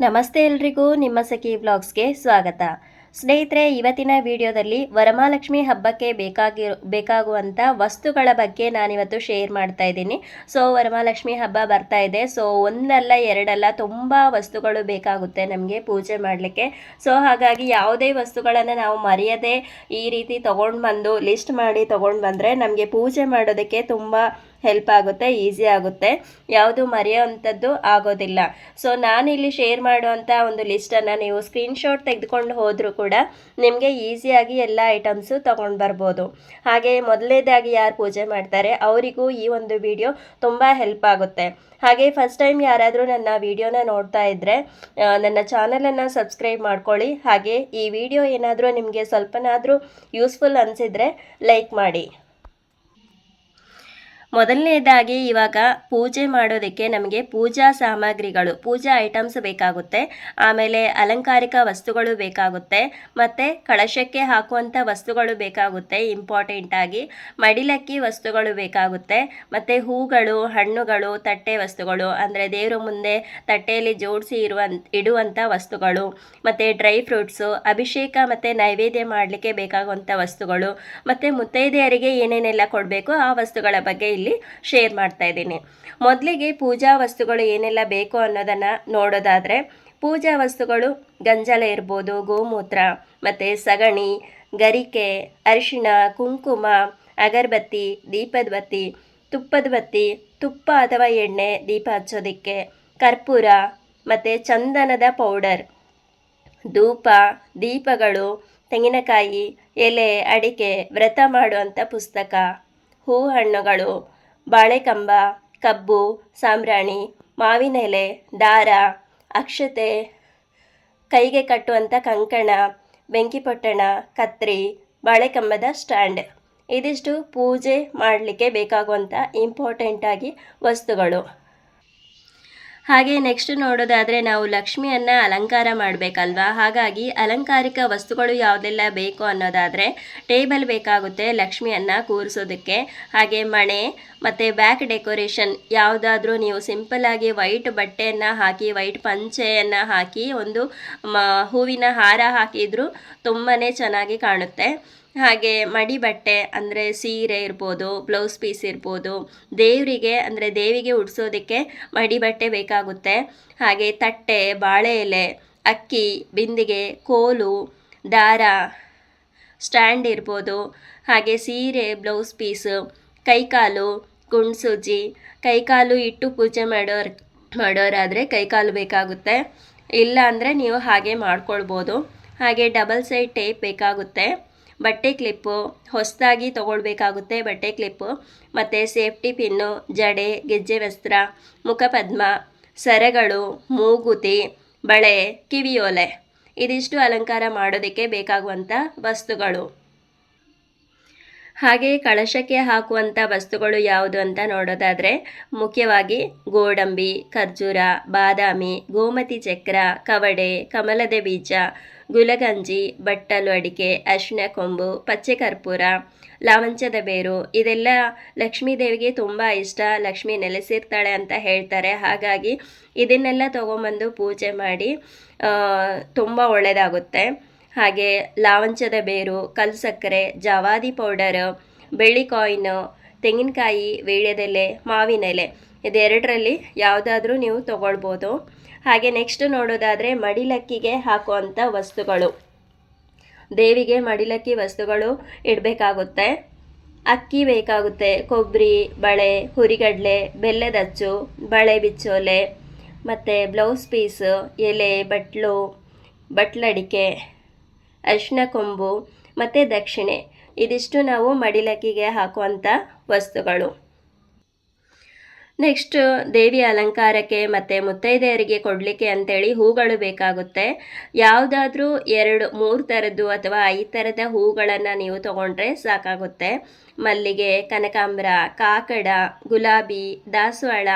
ನಮಸ್ತೆ ಎಲ್ರಿಗೂ, ನಿಮ್ಮ ಸಖಿ ಬ್ಲಾಗ್ಸ್ಗೆ ಸ್ವಾಗತ. ಸ್ನೇಹಿತರೆ, ಇವತ್ತಿನ ವಿಡಿಯೋದಲ್ಲಿ ವರಮಹಾಲಕ್ಷ್ಮಿ ಹಬ್ಬಕ್ಕೆ ಬೇಕಾಗಿ, ಬೇಕಾಗುವಂಥ ವಸ್ತುಗಳ ಬಗ್ಗೆ ನಾನಿವತ್ತು ಶೇರ್ ಮಾಡ್ತಾ ಇದ್ದೀನಿ. ಸೊ, ವರಮಹಾಲಕ್ಷ್ಮಿ ಹಬ್ಬ ಬರ್ತಾ ಇದೆ. ಸೊ, ಒಂದಲ್ಲ, ಎರಡಲ್ಲ ತುಂಬ ವಸ್ತುಗಳು ಬೇಕಾಗುತ್ತೆ ನಮಗೆ ಪೂಜೆ ಮಾಡಲಿಕ್ಕೆ. ಸೊ, ಹಾಗಾಗಿ ಯಾವುದೇ ವಸ್ತುಗಳನ್ನು ನಾವು ಮರೆಯದೆ ಈ ರೀತಿ ತೊಗೊಂಡು ಬಂದು ಲಿಸ್ಟ್ ಮಾಡಿ ತೊಗೊಂಡು ಬಂದರೆ ನಮಗೆ ಪೂಜೆ ಮಾಡೋದಕ್ಕೆ ತುಂಬ ಹೆಲ್ಪ್ ಆಗುತ್ತೆ ಈಸಿ ಆಗುತ್ತೆ. ಯಾವುದು ಮರೆಯುವಂಥದ್ದು ಆಗೋದಿಲ್ಲ. ಸೊ ನಾನಿಲ್ಲಿ ಶೇರ್ ಮಾಡುವಂಥ ಒಂದು ಲಿಸ್ಟನ್ನು ನೀವು ಸ್ಕ್ರೀನ್ಶಾಟ್ ತೆಗೆದುಕೊಂಡು ಹೋದರೂ ಕೂಡ ನಿಮಗೆ ಈಸಿಯಾಗಿ ಎಲ್ಲ ಐಟಮ್ಸು ತೊಗೊಂಡು ಬರ್ಬೋದು. ಹಾಗೆ ಮೊದಲನೇದಾಗಿ ಯಾರು ಪೂಜೆ ಮಾಡ್ತಾರೆ, ಅವರಿಗೂ ಈ ಒಂದು ವಿಡಿಯೋ ತುಂಬ ಹೆಲ್ಪ್ ಆಗುತ್ತೆ. ಹಾಗೆ ಫಸ್ಟ್ ಟೈಮ್ ಯಾರಾದರೂ ನನ್ನ ವಿಡಿಯೋನ ನೋಡ್ತಾ ಇದ್ದರೆ ನನ್ನ ಚಾನಲನ್ನು ಸಬ್ಸ್ಕ್ರೈಬ್ ಮಾಡ್ಕೊಳ್ಳಿ. ಹಾಗೆ ಈ ವಿಡಿಯೋ ಏನಾದರೂ ನಿಮಗೆ ಸ್ವಲ್ಪನಾದರೂ ಯೂಸ್ಫುಲ್ ಅನಿಸಿದರೆ ಲೈಕ್ ಮಾಡಿ. ಮೊದಲನೇದಾಗಿ ಇವಾಗ ಪೂಜೆ ಮಾಡೋದಕ್ಕೆ ನಮಗೆ ಪೂಜಾ ಸಾಮಗ್ರಿಗಳು, ಪೂಜಾ ಐಟಮ್ಸ್ ಬೇಕಾಗುತ್ತೆ. ಆಮೇಲೆ ಅಲಂಕಾರಿಕ ವಸ್ತುಗಳು ಬೇಕಾಗುತ್ತೆ. ಮತ್ತು ಕಳಶಕ್ಕೆ ಹಾಕುವಂಥ ವಸ್ತುಗಳು ಬೇಕಾಗುತ್ತೆ ಇಂಪಾರ್ಟೆಂಟ್ ಆಗಿ. ಮಡಿಲಕ್ಕಿ ವಸ್ತುಗಳು ಬೇಕಾಗುತ್ತೆ. ಮತ್ತು ಹೂಗಳು, ಹಣ್ಣುಗಳು, ತಟ್ಟೆ ವಸ್ತುಗಳು, ಅಂದರೆ ದೇವರ ಮುಂದೆ ತಟ್ಟೆಯಲ್ಲಿ ಜೋಡಿಸಿ ಇರುವಂತ ಇಡುವಂಥ ವಸ್ತುಗಳು. ಮತ್ತು ಡ್ರೈ ಫ್ರೂಟ್ಸು, ಅಭಿಷೇಕ ಮತ್ತು ನೈವೇದ್ಯ ಮಾಡಲಿಕ್ಕೆ ಬೇಕಾಗುವಂಥ ವಸ್ತುಗಳು. ಮತ್ತು ಮುತ್ತೈದೆಯರಿಗೆ ಏನೇನೆಲ್ಲ ಕೊಡಬೇಕು, ಆ ವಸ್ತುಗಳ ಬಗ್ಗೆ ಶೇರ್ ಮಾಡ್ತಾ ಇದ್ದೀನಿ. ಮೊದಲಿಗೆ ಪೂಜಾ ವಸ್ತುಗಳು ಏನೆಲ್ಲ ಬೇಕು ಅನ್ನೋದನ್ನು ನೋಡೋದಾದರೆ, ಪೂಜಾ ವಸ್ತುಗಳು ಗಂಜಲ ಇರ್ಬೋದು, ಗೋಮೂತ್ರ, ಮತ್ತು ಸಗಣಿ, ಗರಿಕೆ, ಅರಿಶಿಣ, ಕುಂಕುಮ, ಅಗರಬತ್ತಿ ದೀಪದ ಬತ್ತಿ ತುಪ್ಪದ ಬತ್ತಿ ತುಪ್ಪ ಅಥವಾ ಎಣ್ಣೆ ದೀಪ ಹಚ್ಚೋದಕ್ಕೆ, ಕರ್ಪೂರ, ಮತ್ತು ಚಂದನದ ಪೌಡರ್ ಧೂಪ, ದೀಪಗಳು, ತೆಂಗಿನಕಾಯಿ, ಎಲೆ, ಅಡಿಕೆ, ವ್ರತ ಮಾಡುವಂಥ ಪುಸ್ತಕ. ಹೂ ಹಣ್ಣುಗಳು ಬಾಳೆಕಂಬ, ಕಬ್ಬು, ಸಾಂಬ್ರಾಣಿ, ಮಾವಿನ ಎಲೆ, ದಾರ, ಅಕ್ಷತೆ, ಕೈಗೆ ಕಟ್ಟುವಂಥ ಕಂಕಣ ಬೆಂಕಿಪೊಟ್ಟಣ ಕತ್ರಿ, ಬಾಳೆಕಂಬದ ಸ್ಟ್ಯಾಂಡ್. ಇದಿಷ್ಟು ಪೂಜೆ ಮಾಡಲಿಕ್ಕೆ ಬೇಕಾಗುವಂಥ ಇಂಪಾರ್ಟೆಂಟಾಗಿ ವಸ್ತುಗಳು. ಹಾಗೆ ನೆಕ್ಸ್ಟ್ ನೋಡೋದಾದರೆ ನಾವು ಲಕ್ಷ್ಮಿಯನ್ನು ಅಲಂಕಾರ ಮಾಡಬೇಕಲ್ವಾ? ಹಾಗಾಗಿ ಅಲಂಕಾರಿಕ ವಸ್ತುಗಳು ಯಾವುದೆಲ್ಲ ಬೇಕು ಅನ್ನೋದಾದರೆ ಟೇಬಲ್ ಬೇಕಾಗುತ್ತೆ ಲಕ್ಷ್ಮಿಯನ್ನು ಕೂರಿಸೋದಕ್ಕೆ. ಹಾಗೆ ಮಣೆ ಮತ್ತು ಬ್ಯಾಕ್ ಡೆಕೋರೇಷನ್ ಯಾವುದಾದ್ರೂ ನೀವು ಸಿಂಪಲ್ಲಾಗಿ ವೈಟ್ ಬಟ್ಟೆಯನ್ನು ಹಾಕಿ ವೈಟ್ ಪಂಚೆಯನ್ನು ಹಾಕಿ, ಒಂದು ಮ ಹೂವಿನ ಹಾರ ಹಾಕಿದರೂ ತುಂಬಾ ಚೆನ್ನಾಗಿ ಕಾಣುತ್ತೆ. ಹಾಗೆ ಮಡಿ ಬಟ್ಟೆ, ಅಂದರೆ ಸೀರೆ ಇರ್ಬೋದು ಬ್ಲೌಸ್ ಪೀಸ್ ಇರ್ಬೋದು, ದೇವರಿಗೆ, ಅಂದರೆ ದೇವಿಗೆ ಉಡಿಸೋದಕ್ಕೆ ಮಡಿ ಬಟ್ಟೆ ಬೇಕಾಗುತ್ತೆ. ಹಾಗೆ ತಟ್ಟೆ ಬಾಳೆ ಎಲೆ ಅಕ್ಕಿ, ಬಿಂದಿಗೆ, ಕೋಲು, ದಾರ, ಸ್ಟ್ಯಾಂಡ್ ಇರ್ಬೋದು. ಹಾಗೆ ಸೀರೆ ಬ್ಲೌಸ್ ಪೀಸು ಕೈಕಾಲು ಗುಂಡ್ಸೂಜಿ ಕೈಕಾಲು ಇಟ್ಟು ಪೂಜೆ ಮಾಡೋರ್, ಮಾಡೋರಾದರೆ ಕೈಕಾಲು ಬೇಕಾಗುತ್ತೆ. ಇಲ್ಲ ಅಂದರೆ ನೀವು ಹಾಗೆ ಮಾಡ್ಕೊಳ್ಬೋದು. ಹಾಗೆ ಡಬಲ್ ಸೈಡ್ ಟೇಪ್ ಬೇಕಾಗುತ್ತೆ. ಬಟ್ಟೆ ಕ್ಲಿಪ್ಪು ಹೊಸದಾಗಿ ತಗೊಳ್ಬೇಕಾಗುತ್ತೆ ಬಟ್ಟೆ ಕ್ಲಿಪ್ಪು ಮತ್ತು ಸೇಫ್ಟಿ ಪಿನ್ನು, ಜಡೆ, ಗೆಜ್ಜೆ ವಸ್ತ್ರ, ಮುಖಪದ್ಮ, ಸರಗಳು, ಮೂಗುತಿ, ಬಳೆ, ಕಿವಿಯೋಲೆ. ಇದಿಷ್ಟು ಅಲಂಕಾರ ಮಾಡೋದಕ್ಕೆ ಬೇಕಾಗುವಂಥ ವಸ್ತುಗಳು. ಹಾಗೆ ಕಳಶಕ್ಕೆ ಹಾಕುವಂಥ ವಸ್ತುಗಳು ಯಾವುದು ಅಂತ ನೋಡೋದಾದರೆ ಮುಖ್ಯವಾಗಿ ಗೋಡಂಬಿ, ಖರ್ಜೂರ, ಬಾದಾಮಿ, ಗೋಮತಿ ಚಕ್ರ, ಕವಡೆ, ಕಮಲದ ಬೀಜ, ಗುಲಗಂಜಿ, ಬಟ್ಟಲು ಅಡಿಕೆ ಅರಿಶಿನ ಕೊಂಬು, ಪಚ್ಚೆ ಕರ್ಪೂರ, ಲಾವಂಚದ ಬೇರು. ಇದೆಲ್ಲ ಲಕ್ಷ್ಮೀ ದೇವಿಗೆ ತುಂಬ ಇಷ್ಟ. ಲಕ್ಷ್ಮಿ ನೆಲೆಸಿರ್ತಾಳೆ ಅಂತ ಹೇಳ್ತಾರೆ. ಹಾಗಾಗಿ ಇದನ್ನೆಲ್ಲ ತೊಗೊಂಬಂದು ಪೂಜೆ ಮಾಡಿ ತುಂಬ ಒಳ್ಳೆಯದಾಗುತ್ತೆ ಹಾಗೆ ಲಾವಂಚದ ಬೇರು, ಕಲ್ಲು ಸಕ್ಕರೆ, ಜವಾದಿ ಪೌಡರ್ ಬೆಳ್ಳಿ ಕಾಯಿನು ತೆಂಗಿನಕಾಯಿ, ವೀಳ್ಯದೆಲೆ, ಮಾವಿನ ಎಲೆ ಇದೆರಡರಲ್ಲಿ ಯಾವುದಾದ್ರೂ ನೀವು ತಗೊಳ್ಬೋದು. ಹಾಗೆ ನೆಕ್ಸ್ಟ್ ನೋಡೋದಾದರೆ ಮಡಿಲಕ್ಕಿಗೆ ಹಾಕುವಂಥ ವಸ್ತುಗಳು. ದೇವಿಗೆ ಮಡಿಲಕ್ಕಿ ವಸ್ತುಗಳು ಇಡಬೇಕಾಗುತ್ತೆ. ಅಕ್ಕಿ ಬೇಕಾಗುತ್ತೆ, ಕೊಬ್ಬರಿ, ಬಳೆ, ಹುರಿಗಡಲೆ ಬೆಲ್ಲದಚ್ಚು ಬಳೆ ಬಿಚ್ಚೋಲೆ, ಮತ್ತು ಬ್ಲೌಸ್ ಪೀಸು ಎಲೆ, ಬಟ್ಲು, ಬಟ್ಲಡಿಕೆ. ಅರಿಶಿನ ಕೊಂಬು ಮತ್ತು ದಕ್ಷಿಣೆ. ಇದಿಷ್ಟು ನಾವು ಮಡಿಲಕ್ಕಿಗೆ ಹಾಕುವಂಥ ವಸ್ತುಗಳು. ನೆಕ್ಸ್ಟ್ ದೇವಿ ಅಲಂಕಾರಕ್ಕೆ ಮತ್ತು ಮುತ್ತೈದೆಯರಿಗೆ ಕೊಡಲಿಕ್ಕೆ ಅಂತೇಳಿ ಹೂಗಳು ಬೇಕಾಗುತ್ತೆ. ಯಾವುದಾದ್ರೂ ಎರಡು, ಮೂರು ಥರದ್ದು ಅಥವಾ ಐದು ಥರದ ಹೂಗಳನ್ನು ನೀವು ತಗೊಂಡ್ರೆ ಸಾಕಾಗುತ್ತೆ. ಮಲ್ಲಿಗೆ, ಕನಕಾಂಬರ, ಕಾಕಡ, ಗುಲಾಬಿ, ದಾಸವಾಳ,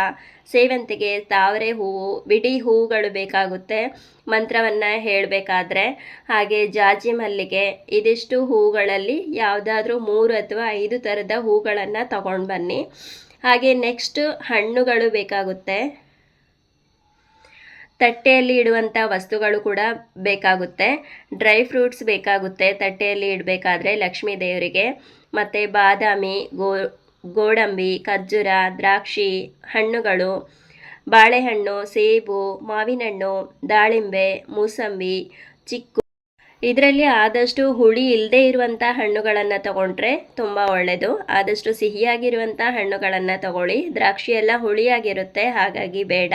ಸೇವಂತಿಗೆ, ತಾವರೆ ಹೂವು, ಬಿಡಿ ಹೂಗಳು ಬೇಕಾಗುತ್ತೆ. ಮಂತ್ರವನ್ನು ಹೇಳಬೇಕಾದ್ರೆ, ಹಾಗೆ ಜಾಜಿ ಮಲ್ಲಿಗೆ, ಇದಿಷ್ಟು ಹೂಗಳಲ್ಲಿ ಯಾವುದಾದ್ರೂ ಮೂರು ಅಥವಾ ಐದು ಥರದ ಹೂಗಳನ್ನು ತಗೊಂಡು ಬನ್ನಿ. ಹಾಗೆ ನೆಕ್ಸ್ಟ್ ಹಣ್ಣುಗಳು ಬೇಕಾಗುತ್ತೆ. ತಟ್ಟೆಯಲ್ಲಿ ಇಡುವಂಥ ವಸ್ತುಗಳು ಕೂಡ ಬೇಕಾಗುತ್ತೆ. ಡ್ರೈ ಫ್ರೂಟ್ಸ್ ಬೇಕಾಗುತ್ತೆ ತಟ್ಟೆಯಲ್ಲಿ ಇಡಬೇಕಾದ್ರೆ ಲಕ್ಷ್ಮೀ ದೇವರಿಗೆ. ಮತ್ತು ಬಾದಾಮಿ, ಗೋ, ಗೋಡಂಬಿ, ಖರ್ಜೂರ, ದ್ರಾಕ್ಷಿ, ಹಣ್ಣುಗಳು, ಬಾಳೆಹಣ್ಣು, ಸೇಬು, ಮಾವಿನಹಣ್ಣು, ದಾಳಿಂಬೆ, ಮೂಸಂಬಿ, ಚಿಕ್ಕು ಇದರಲ್ಲಿ ಆದಷ್ಟು ಹುಳಿ ಇಲ್ಲದೆ ಇರುವಂಥ ಹಣ್ಣುಗಳನ್ನು ತಗೊಂಡ್ರೆ ತುಂಬ ಒಳ್ಳೆಯದು ಆದಷ್ಟು ಸಿಹಿಯಾಗಿರುವಂಥ ಹಣ್ಣುಗಳನ್ನು ತಗೊಳ್ಳಿ. ದ್ರಾಕ್ಷಿ ಎಲ್ಲ ಹುಳಿಯಾಗಿರುತ್ತೆ, ಹಾಗಾಗಿ ಬೇಡ.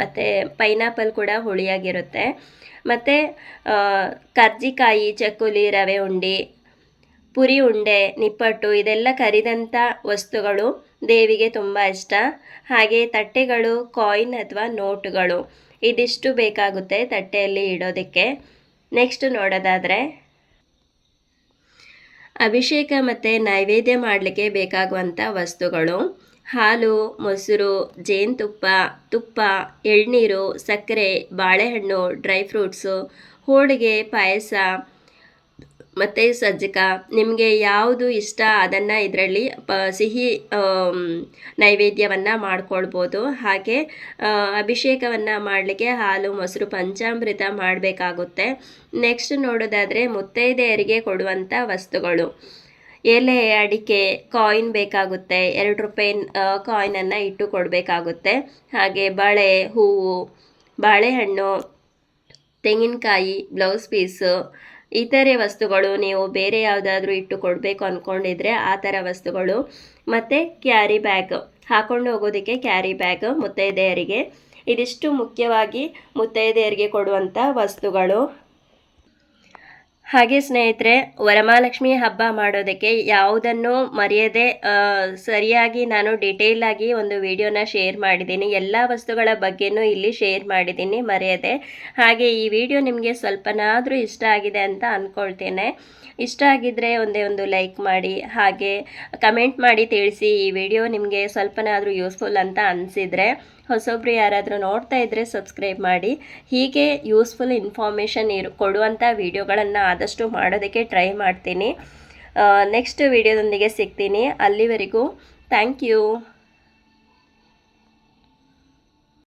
ಮತ್ತು ಪೈನಾಪಲ್ ಕೂಡ ಹುಳಿಯಾಗಿರುತ್ತೆ. ಮತ್ತು ಕರ್ಜಿಕಾಯಿ, ಚಕ್ಕುಲಿ, ರವೆ ಉಂಡೆ, ಪುರಿ ಉಂಡೆ, ನಿಪ್ಪಟ್ಟು ಇದೆಲ್ಲ ಕರಿದಂಥ ವಸ್ತುಗಳು ದೇವಿಗೆ ತುಂಬ ಇಷ್ಟ. ಹಾಗೆ ತಟ್ಟೆಗಳು, ಕಾಯಿನ್ ಅಥವಾ ನೋಟುಗಳು, ಇದಿಷ್ಟು ಬೇಕಾಗುತ್ತೆ ತಟ್ಟೆಯಲ್ಲಿ ಇಡೋದಕ್ಕೆ. ನೆಕ್ಸ್ಟ್ ನೋಡೋದಾದರೆ ಅಭಿಷೇಕ ಮತ್ತು ನೈವೇದ್ಯ ಮಾಡಲಿಕ್ಕೆ ಬೇಕಾಗುವಂಥ ವಸ್ತುಗಳು. ಹಾಲು, ಮೊಸರು, ಜೇನುತುಪ್ಪ, ತುಪ್ಪ, ಎಳ್ನೀರು, ಸಕ್ಕರೆ, ಬಾಳೆಹಣ್ಣು, ಡ್ರೈ ಫ್ರೂಟ್ಸು, ಹೋಳಿಗೆ, ಪಾಯಸ ಮತ್ತು ಸಜ್ಜಕ, ನಿಮಗೆ ಯಾವುದು ಇಷ್ಟ ಅದನ್ನು ಇದರಲ್ಲಿ, ಪ, ಸಿಹಿ ನೈವೇದ್ಯವನ್ನು ಮಾಡ್ಕೊಳ್ಬೋದು. ಹಾಗೆ ಅಭಿಷೇಕವನ್ನು ಮಾಡಲಿಕ್ಕೆ ಹಾಲು, ಮೊಸರು, ಪಂಚಾಮೃತ ಮಾಡಬೇಕಾಗುತ್ತೆ. ನೆಕ್ಸ್ಟ್ ನೋಡೋದಾದರೆ ಮುತ್ತೈದೆಯರಿಗೆ ಕೊಡುವಂಥ ವಸ್ತುಗಳು. ಎಲೆ, ಅಡಿಕೆ, ಕಾಯಿನ್ ಬೇಕಾಗುತ್ತೆ. ಎರಡು ರೂಪಾಯಿ ಕಾಯಿನನ್ನು ಇಟ್ಟು ಕೊಡಬೇಕಾಗುತ್ತೆ. ಹಾಗೆ ಬಳೆ, ಹೂವು, ಬಾಳೆಹಣ್ಣು, ತೆಂಗಿನಕಾಯಿ, ಬ್ಲೌಸ್ ಪೀಸು ಇತರೆ ವಸ್ತುಗಳು ನೀವು ಬೇರೆ ಯಾವುದಾದ್ರೂ ಇಟ್ಟು ಕೊಡಬೇಕು ಅಂದ್ಕೊಂಡಿದ್ರೆ ಆ ಥರ ವಸ್ತುಗಳು. ಮತ್ತು ಕ್ಯಾರಿ ಬ್ಯಾಗ್ ಹಾಕೊಂಡು ಹೋಗೋದಕ್ಕೆ ಕ್ಯಾರಿ ಬ್ಯಾಗ್ ಮುತ್ತೈದೆಯರಿಗೆ. ಇದಿಷ್ಟು ಮುಖ್ಯವಾಗಿ ಮುತ್ತೈದೆಯರಿಗೆ ಕೊಡುವಂಥ ವಸ್ತುಗಳು. ಹಾಗೆ ಸ್ನೇಹಿತರೆ, ವರಮಹಾಲಕ್ಷ್ಮಿ ಹಬ್ಬ ಮಾಡೋದಕ್ಕೆ ಯಾವುದನ್ನು ಮರೆಯದೆ ಸರಿಯಾಗಿ ನಾನು ಡಿಟೇಲ್ ಆಗಿ ಒಂದು ವಿಡಿಯೋನ ಶೇರ್ ಮಾಡಿದ್ದೀನಿ. ಎಲ್ಲ ವಸ್ತುಗಳ ಬಗ್ಗೆನೂ ಇಲ್ಲಿ ಶೇರ್ ಮಾಡಿದ್ದೀನಿ, ಮರೆಯದೆ. ಹಾಗೆ ಈ ವಿಡಿಯೋ ನಿಮಗೆ ಸ್ವಲ್ಪನಾದರೂ ಇಷ್ಟ ಆಗಿದೆ ಅಂತ ಅಂದ್ಕೊಳ್ತೇನೆ ಇಷ್ಟ ಆಗಿದ್ದರೆ ಒಂದೇ ಒಂದು ಲೈಕ್ ಮಾಡಿ, ಹಾಗೆ ಕಮೆಂಟ್ ಮಾಡಿ ತಿಳಿಸಿ ಈ ವಿಡಿಯೋ ನಿಮಗೆ ಸ್ವಲ್ಪನಾದರೂ ಯೂಸ್ಫುಲ್ ಅಂತ ಅನಿಸಿದರೆ. ಹೊಸೊಬ್ರು ಯಾರಾದರೂ ನೋಡ್ತಾ ಇದ್ದರೆ ಸಬ್ಸ್ಕ್ರೈಬ್ ಮಾಡಿ. ಹೀಗೆ ಯೂಸ್ಫುಲ್ ಇನ್ಫಾರ್ಮೇಷನ್ ಇರು ಕೊಡುವಂಥ ವೀಡಿಯೋಗಳನ್ನು ಆದಷ್ಟು ಮಾಡೋದಕ್ಕೆ ಟ್ರೈ ಮಾಡ್ತೀನಿ. ನೆಕ್ಸ್ಟ್ ವೀಡಿಯೋದೊಂದಿಗೆ ಸಿಗ್ತೀನಿ. ಅಲ್ಲಿವರೆಗೂ ಥ್ಯಾಂಕ್ ಯು